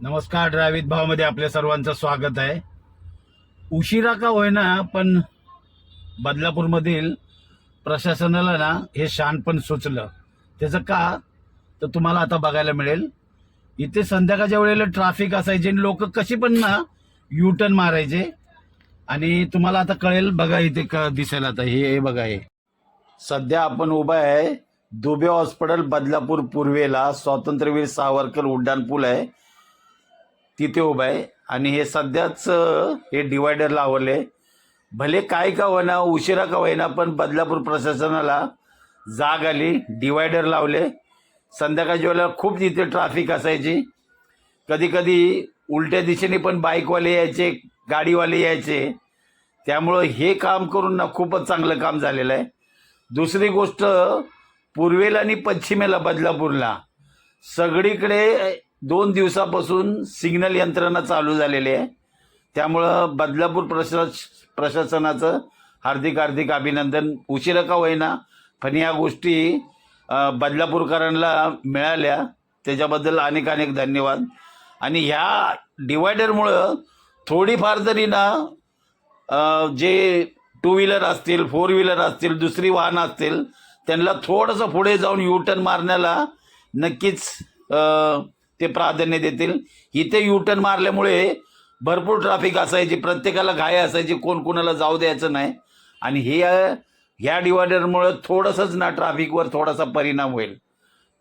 नमस्कार ड्रावित भावमध्ये आपल्या सर्वांचं स्वागत आहे. उशिरा का होईना पण बदलापूरमधील प्रशासनाला ना हे शानपण सुचलं. त्याचं का? तर तुम्हाला आता बघायला मिळेल. इथे संध्याकाळच्या वेळेला ट्रॅफिक असायचे आणि लोक कशी पण ना युटर्न मारायचे. आणि तुम्हाला आता कळेल बघा इथे क दिसेल आता. हे हे बघा हे. सध्या आपण उभा आहे. दुबे हॉस्पिटल बदलापूर पूर्वेला. स्वातंत्र्यवीर सावरकर उड्डाणपूल आहे. तिथे उभा आहे. आणि हे सध्याच हे डिवायडर लावले. भले काय का होईना उशिरा का होईना पण बदलापूर प्रशासनाला जाग आली. डिवायडर लावले. संध्याकाळच्या वेळेला खूप तिथे ट्रॅफिक असायची. कधी कधी उलट्या दिशेने पण बाईकवाले यायचे गाडीवाले यायचे. त्यामुळं हे काम करून ना खूपच चांगलं काम झालेलं आहे. दुसरी गोष्ट पूर्वेला आणि पश्चिमेला बदलापूरला. सगळीकडे दोन दिवसापासून सिग्नल यंत्रणा चालू झालेली आहे. त्यामुळं बदलापूर प्रशास प्रशासनाचं हार्दिक हार्दिक अभिनंदन. उशिरा का होईना पण या गोष्टी बदलापूरकरांना मिळाल्या. त्याच्याबद्दल अनेक अनेक धन्यवाद. आणि ह्या डिवायडरमुळं थोडीफार जरी ना जे टू व्हीलर असतील फोर व्हीलर असतील दुसरी वाहनं असतील त्यांना थोडंसं पुढे जाऊन यू टर्न मारण्याला नक्कीच ते प्राधान्य देतील. इथे युटर्न मारल्यामुळे भरपूर ट्रॅफिक असायची प्रत्येकाला घाय असायची कोण कोणाला जाऊ द्यायचं नाही. आणि हे ह्या डिवायडरमुळं थोडंसंच ना ट्रॅफिकवर थोडासा परिणाम होईल.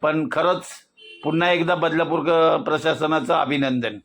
पण खरंच पुन्हा एकदा बदलापूर क- प्रशासनाचं अभिनंदन.